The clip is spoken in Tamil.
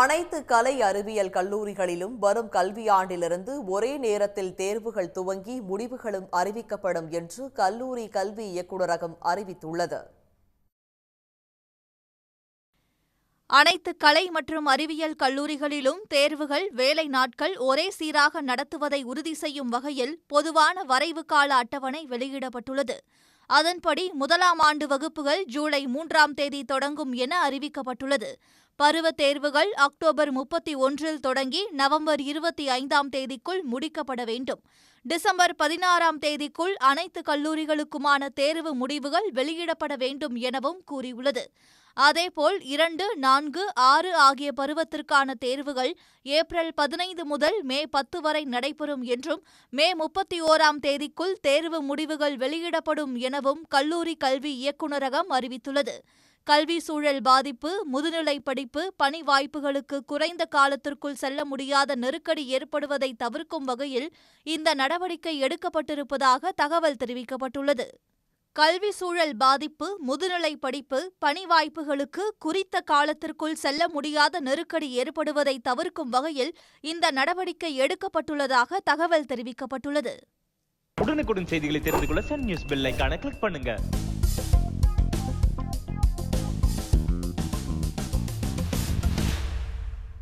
அனைத்து கலை அறிவியல் கல்லூரிகளிலும் வரும் கல்வியாண்டிலிருந்து ஒரே நேரத்தில் தேர்வுகள் துவங்கி முடிவுகளும் அறிவிக்கப்படும் என்று கல்லூரி கல்வி இயக்குநரகம் அறிவித்துள்ளது. அனைத்து கலை மற்றும் அறிவியல் கல்லூரிகளிலும் தேர்வுகள் வேலை நாட்கள் ஒரே சீராக நடத்துவதை உறுதி செய்யும் வகையில் பொதுவான வரைவு கால அட்டவணை வெளியிடப்பட்டுள்ளது. அதன்படி முதலாம் ஆண்டு வகுப்புகள் ஜூலை மூன்றாம் தேதி தொடங்கும் என அறிவிக்கப்பட்டுள்ளது. பருவத் தேர்வுகள் அக்டோபர் முப்பத்தி ஒன்றில் தொடங்கி நவம்பர் இருபத்தி ஐந்தாம் தேதிக்குள் முடிக்கப்பட வேண்டும். டிசம்பர் பதினாறாம் தேதிக்குள் அனைத்து கல்லூரிகளுக்குமான தேர்வு முடிவுகள் வெளியிடப்பட வேண்டும் எனவும் கூறியுள்ளது. அதேபோல் இரண்டு நான்கு ஆறு ஆகிய பருவத்திற்கான தேர்வுகள் ஏப்ரல் பதினைந்து முதல் மே பத்து வரை நடைபெறும் என்றும் மே முப்பத்தி ஓராம் தேதிக்குள் தேர்வு முடிவுகள் வெளியிடப்படும் எனவும் கல்லூரி கல்வி இயக்குநரகம் அறிவித்துள்ளது. கல்வி சூழல் பாதிப்பு முதுநிலை படிப்பு பணி வாய்ப்புகளுக்கு குறைந்த காலத்திற்குள் செல்ல முடியாத நெருக்கடி ஏற்படுவதை தவிர்க்கும் வகையில் இந்த நடவடிக்கை எடுக்கப்பட்டிருப்பதாக தகவல் தெரிவிக்கப்பட்டுள்ளது. கல்வி சூழல் பாதிப்பு முதுநிலை படிப்பு பணி வாய்ப்புகளுக்கு குறித்த காலத்திற்குள் செல்ல முடியாத நெருக்கடி ஏற்படுவதை தவிர்க்கும் வகையில் இந்த நடவடிக்கை எடுக்கப்பட்டுள்ளதாக தகவல் தெரிவிக்கப்பட்டுள்ளது. உடனுக்குடன் செய்திகளை தெரிந்து கொள்ள சன் நியூஸ் பெல்லைக்கான கிளிக் பண்ணுங்க.